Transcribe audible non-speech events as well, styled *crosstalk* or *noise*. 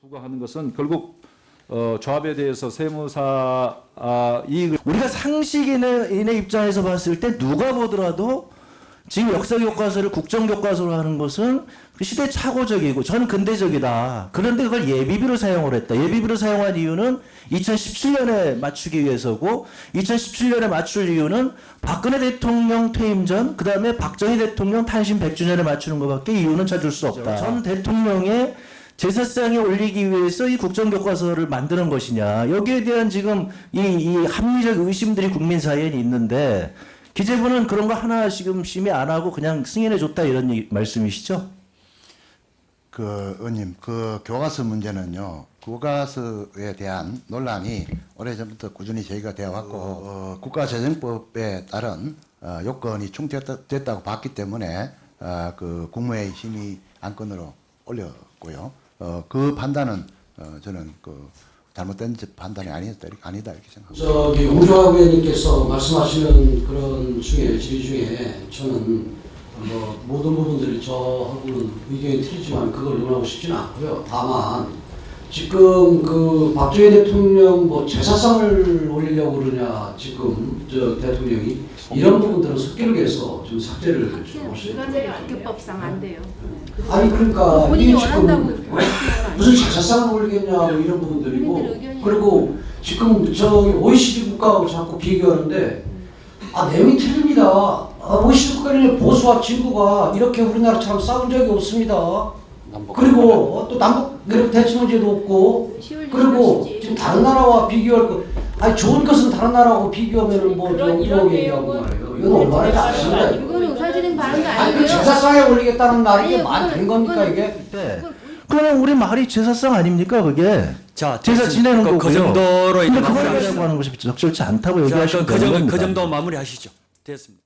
부과하는 것은 결국 어, 조합에 대해서 세무사 아, 이익을 우리가 상식인의 입장에서 봤을 때 누가 보더라도 지금 역사 교과서를 국정 교과서로 하는 것은 그 시대착오적이고 저는 근대적이다. 그런데 그걸 예비비로 사용을 했다. 예비비로 사용한 이유는 2017년에 맞추기 위해서고 2017년에 맞출 이유는 박근혜 대통령 퇴임 전 그다음에 박정희 대통령 탄신 100주년에 맞추는 것밖에 이유는 찾을 수 없다. 전 대통령의 제사상에 올리기 위해서 이 국정교과서를 만드는 것이냐. 여기에 대한 지금 이, 이 합리적 의심들이 국민 사이에 있는데 기재부는 그런 거 하나 지금 심의 안 하고 그냥 승인해 줬다 이런 이- 말씀이시죠? 그 의원님 그 교과서 문제는요 교과서에 대한 논란이 오래전부터 꾸준히 저희가 되어 왔고 어, 국가재정법에 따른 어, 요건이 충족됐다고 봤기 때문에 어, 그 국무회의 심의 안건으로 올렸고요 어, 그 판단은 어, 저는 그 잘못된 판단이 아니다 이렇게, 아니다 이렇게 생각합니다. 저기 우주학 의원님께서 말씀하시는 그런 중에 질의 중에 저는 뭐 모든 부분들이 저하고는 의견이 틀리지만 그걸 논하고 싶지는 않고요. 다만 지금 그 박정희 대통령 뭐 제사상을 올리려고 그러냐 지금 저 대통령이 이런 부분들은 좀 삭제를 좀 그건 하시는 학교법상 안 돼요. 아니 그러니까 본인이 원한다고 *laughs* 무슨? 제사상을 올리겠냐 뭐 이런 부분들이고. 그리고 지금 저 OECD 국가하고 자꾸 비교하는데 아 내용이 틀립니다. 아, OECD 국가는 보수와 진보가 이렇게 우리나라처럼 싸운 적이 없습니다. 그리고 또 남북 이렇게 대치 문제도 없고 그리고 하시지. 지금 다른 나라와 비교할 거 아니 좋은 것은 다른 나라하고 비교하면은 뭐 그런 엉뚱하게 이런 얘기하고 말이에요. 이건 얼마나 잘하는데 이거는 의사진행 발언도 아니 그 아니고요. 제사상에 올리겠다는 말이 이게 말이 된 겁니까 그거는- 이게? 네. 그러면 우리 말이 제사상 아닙니까 그게? 자, 제사 됐습니다. 지내는 그, 거고요. 그 정도로 이제 근데 그걸 마무리하시죠. 가지고 하는 것이 적절치 않다고 자, 얘기하시면 그, 그, 되는 정도, 겁니다. 그 정도 마무리하시죠. 됐습니다.